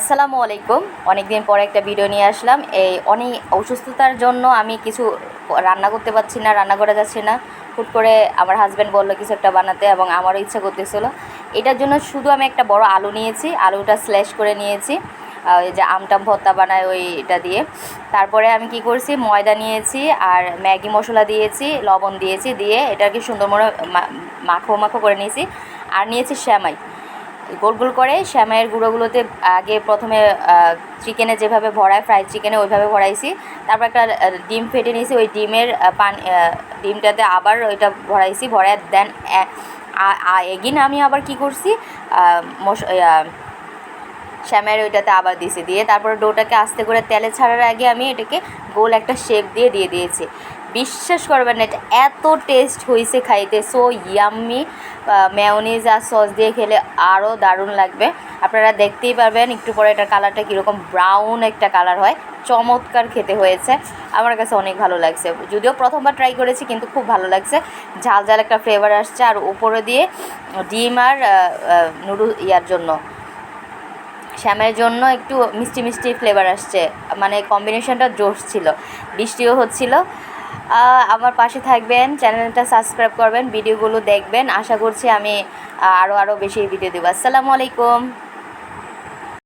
আসসালামু আলাইকুম। অনেক দিন পরে একটা ভিডিও নিয়ে আসলাম। এই অনেক অসুস্থতার জন্য আমি কিছু রান্না করতে পারছি না, রান্না করা যাচ্ছে না। হুট করে আমার হাজব্যান্ড বলল কিছু একটা বানাতে এবং আমারও ইচ্ছা করতেছিল। এটার জন্য শুধু আমি একটা বড় আলু নিয়েছি, আলুটা স্ল্যাশ করে নিয়েছি। ওই যে আমটাম ভর্তা বানায় ওই এটা দিয়ে। তারপরে আমি কি করছি, ময়দা নিয়েছি আর ম্যাগি মশলা দিয়েছি, লবণ দিয়েছি, দিয়ে এটাকে সুন্দর মনে মাখো মাখো করে নিয়েছি। আর নিয়েছি শ্যামাই গোল গোল করে। শ্যামাইয়ের গুঁড়োগুলোতে আগে প্রথমে চিকেনে যেভাবে ভরায় ফ্রাইড চিকেনে ওইভাবে ভরাইছি। তারপর একটা ডিম ফেটে নিয়েছি, ওই ডিমের পান ডিমটাতে আবার ওইটা ভরাইছি, ভরায় দেন এগিন আমি আবার কি করছি মশ শ্যামের ওইটাতে আবার দিয়েছি দিয়ে তারপরে ডোটাকে আস্তে করে তেলে ছাড়ার আগে আমি এটাকে গোল একটা শেপ দিয়ে দিয়ে দিয়েছি। বিশ্বাস করবেন না, এটা এত টেস্ট হয়েছে খাইতে। সো ইয়াম্মি মেয়নিজ আর সস দিয়ে খেলে আরও দারুণ লাগবে। আপনারা দেখতেই পারবেন একটু পরে এটার কালারটা কীরকম ব্রাউন একটা কালার হয়। চমৎকার খেতে হয়েছে। আমার কাছে অনেক ভালো লাগছে। যদিও প্রথমবার ট্রাই করেছি, কিন্তু খুব ভালো লাগছে। ঝাল ঝাল একটা ফ্লেভার আসছে আর উপরে দিয়ে ডিম আর নুডল ইয়ার জন্য। শ্যামের জন্য একটু মিষ্টি মিষ্টি ফ্লেভার আসছে। মানে কম্বিনেশনটা জোশ ছিল। বৃষ্টিও হচ্ছিল। আমার পাশে থাকবেন, চ্যানেলটা সাবস্ক্রাইব করবেন, ভিডিওগুলো দেখবেন। আশা করছি আমি আরও আরও বেশি ভিডিও দেবো। আসসালামু আলাইকুম।